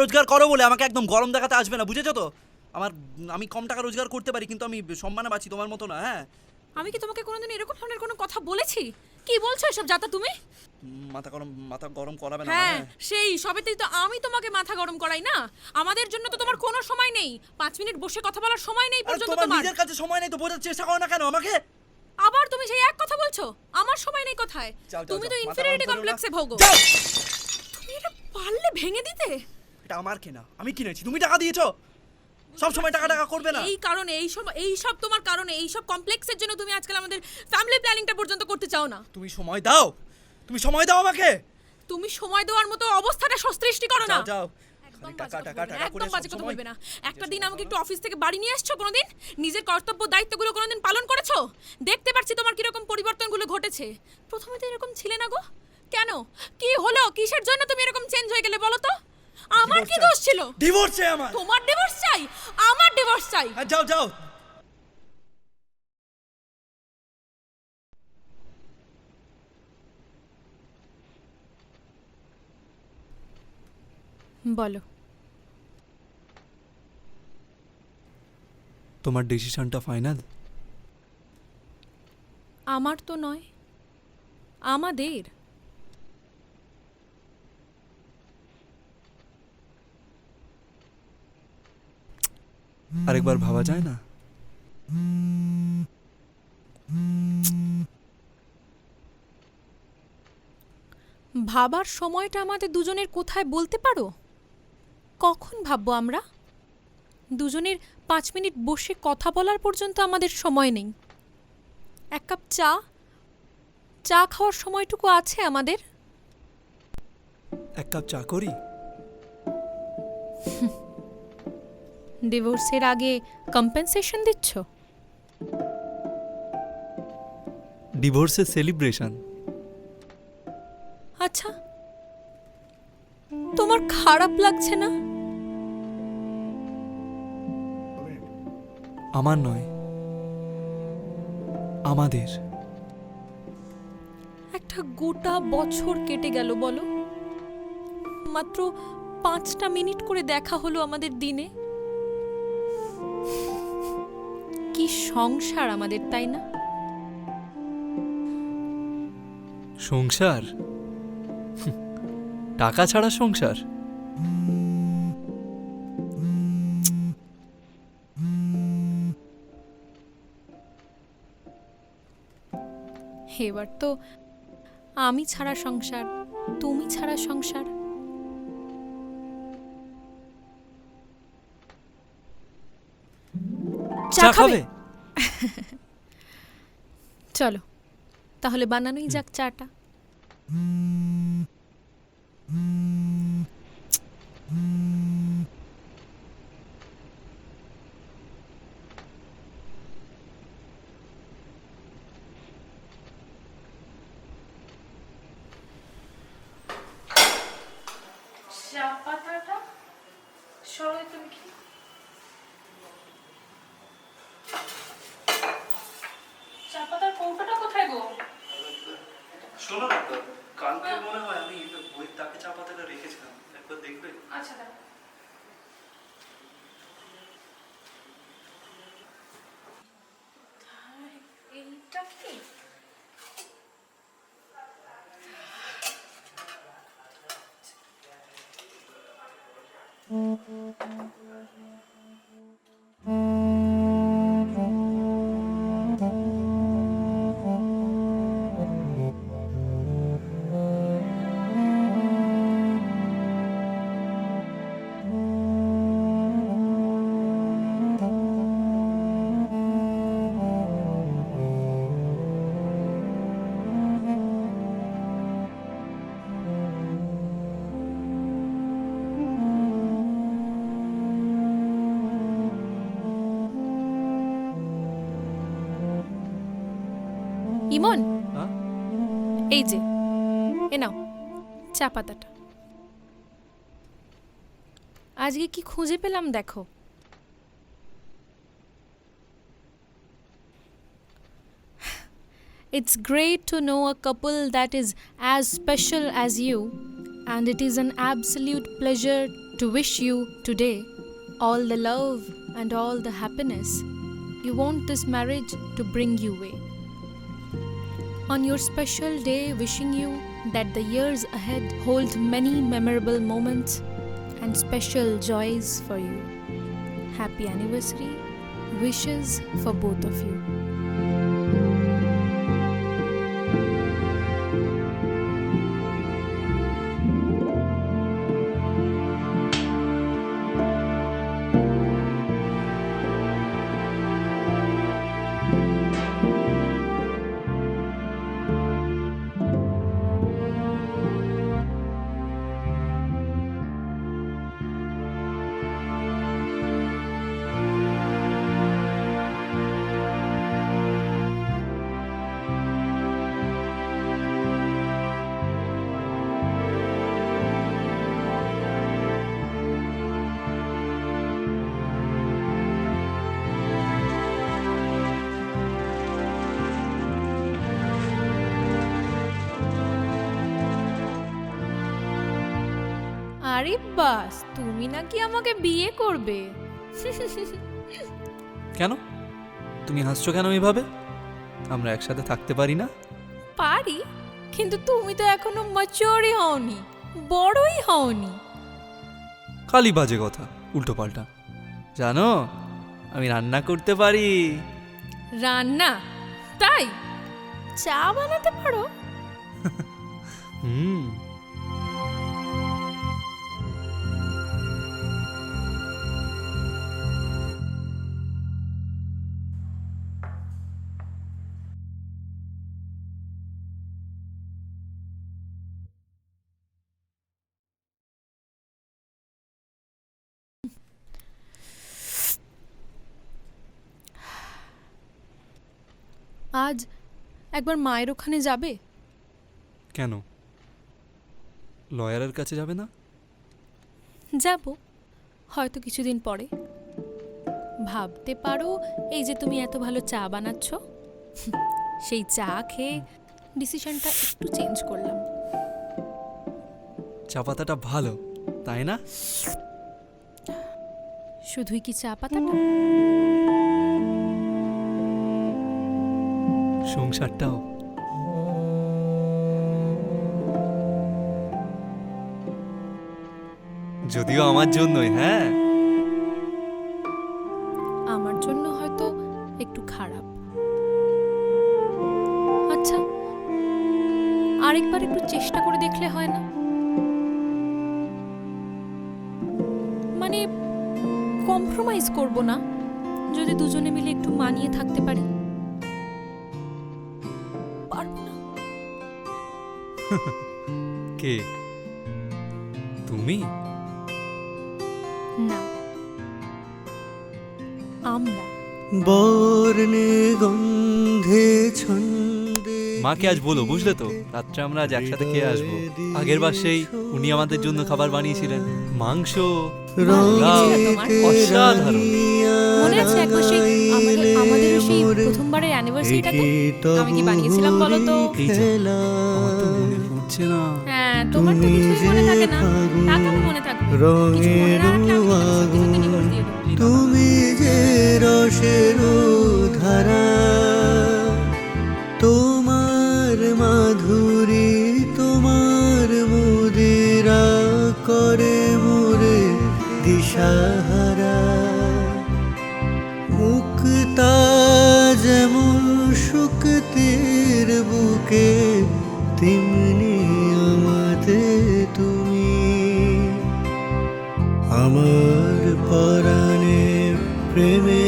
রোজগার করো বলে আমাকে একদম গরম দেখাতে আসবে না বুঝেছ তো? আমার আমি কম টাকা রোজগার করতে পারি কিন্তু আমি সম্মানে বাঁচি তোমার মতো না হ্যাঁ? আমি কি তোমাকে কোনোদিন এরকম ধরনের কোনো কথা বলেছি? কি বলছো এসব যাতা তুমি? মাথা গরম মাথা গরম করাবে না হ্যাঁ হ্যাঁ সেই সবেতেই তো আমি তোমাকে মাথা গরম করাই না? আমাদের জন্য তো তোমার কোনো সময় নেই। পাঁচ মিনিট বসে কথা বলার সময় নেই পর্যন্ত তোমার নিজের কাছে সময় নেই তো বোঝার চেষ্টা করো না কেন আমাকে? আবার তুমি সেই এক কথা বলছো? আমার সময় নেই কোথায়? তুমি তো না। কমপ্লেক্সে ভোগো। তুমি এটা পারলে ভেঙে দিতে? এটা আমার কেনা আমি কিনেছি। তুমি টাকা দিয়েছ? সব সময় টাকা টাকা করবে না। এই কারণে এই সব এই সব তোমার কারণে এই সব কমপ্লেক্সের জন্য তুমি আজকাল আমাদের ফ্যামিলি প্ল্যানিংটা পর্যন্ত করতে চাও না। তুমি সময় দাও। তুমি সময় দাও আমাকে। তুমি সময় দেওয়ার মতো অবস্থাটা সৃষ্টি করো না। যাও একদম বাজে কথা বলবে না, একটা দিন আমাকে একটু অফিস থেকে বাড়ি নিয়ে আসছো কোনোদিন? নিজের কর্তব্য দায়িত্বগুলো কোনোদিন পালন করেছ? দেখতে পাচ্ছি তোমার কীরকম পরিবর্তনগুলো ঘটেছে। প্রথমে তো এরকম ছিলে না গো। কেন? কি হলো? কিসের জন্য তুমি এরকম চেঞ্জ হয়ে গেলে বলো তো? আমার কি দোষ ছিল? ডিভোর্স চাই আমার। তোমার ডিভোর্স চাই? আমার ডিভোর্স চাই? হ্যাঁ যাও যাও। বলো। তোমার ডিসিশনটা ফাইনাল আমার তো নয় আমাদের। আরেকবার ভাবা যায় না? ভাবার সময়টা আমাদের দুজনের কোথায় বলতে পারো? কখন ভাববো আমরা? দুজনের পাঁচ মিনিট বসে কথা বলার পর্যন্ত আমাদের সময় নেই। এক কাপ চা? চা খাওয়ার সময়টুকু আছে আমাদের? এক কাপ চা করি? ডিভোর্সের আগে কম্পেনসেশন দিচ্ছ? ডিভোর্সের সেলিব্রেশন আচ্ছা। তোমার খারাপ লাগছে না? আমার নয়। আমাদের। একটা গোটা বছর কেটে গেল বলো। মাত্র পাঁচটা মিনিট করে দেখা হলো আমাদের দিনে। কি সংসার আমাদের তাই না? সংসার? টাকা ছাড়া সংসার? এবার তো আমি ছাড়া সংসার তুমি ছাড়া সংসার। চা খাবে? চলো তাহলে বানানোই যাক চাটা। Mm-hmm. ইমন হ্যাঁ এই যে এ নাও চা পাতাটা আজকে কি খুঁজে পেলাম দেখো It's great to know a couple that is as special as you and it is an absolute pleasure to wish you today all the love and all the happiness you want this marriage to bring you way. On your special day, wishing you that the years ahead hold many memorable moments and special joys for you. Happy anniversary. Wishes for both of you. আরে বাস তুমি নাকি আমাকে বিয়ে করবে? কেন? তুমি হাসছো কেন এইভাবে আমরা একসাথে থাকতে পারি না? পারি কিন্তু তুমি তো এখনও ম্যাচিওরই হওনি বড়ই হওনি। খালি বাজে কথা উল্টো পাল্টা। জানো আমি রান্না করতে পারি। রান্না? তাই? চা বানাতে পারো? হুম। আজ একবার মায়ের ওখানে যাবে? কেন? লয়ারের কাছে যাবে না? যাব হয়তো কিছুদিন পরে। ভাবতে পারো এই যে তুমি এত ভালো চা বানাচ্ছ। সেই চা খেয়ে ডিসিশনটা একটু চেঞ্জ করলাম। চা পাতাটা ভালো তাই না? শুধুই কি চা পাতাটা? সংসারটাও। যদিও আমার জন্যই হ্যাঁ? আমার জন্য হয়তো একটু খারাপ। আচ্ছা আরেকবার একটু চেষ্টা করে দেখলে হয় না? মানে কম্প্রোমাইজ করব না, যদি দুজনে মিলে একটু মানিয়ে থাকতে পারি? কে? তুমি? না। আমরা। বর্ণে গন্ধে ছন্দে মাকে আজ বলো বুঝলে তো? রাত্রে আমরা আজ একসাথে খেয়ে আসব। আগের বার সেই উনি আমাদের জন্য খাবার বানিয়েছিলেন। মাংস অসাধারণ। মনে আছে একবার সেই আমাদের সেই প্রথমবারের অ্যানিভার্সারিটাতে আমি কি বানিয়েছিলাম বলো তো? মনে হ্যাঁ তোমার তো কিছুই মনে থাকে না। তা কেন মনে থাকবে। কিছু মনে না রাখলে আমি তোমাকে দিয়ে তুমি যে রসের ধারা তোমার মাধুরী আমার পরাণে প্রেমের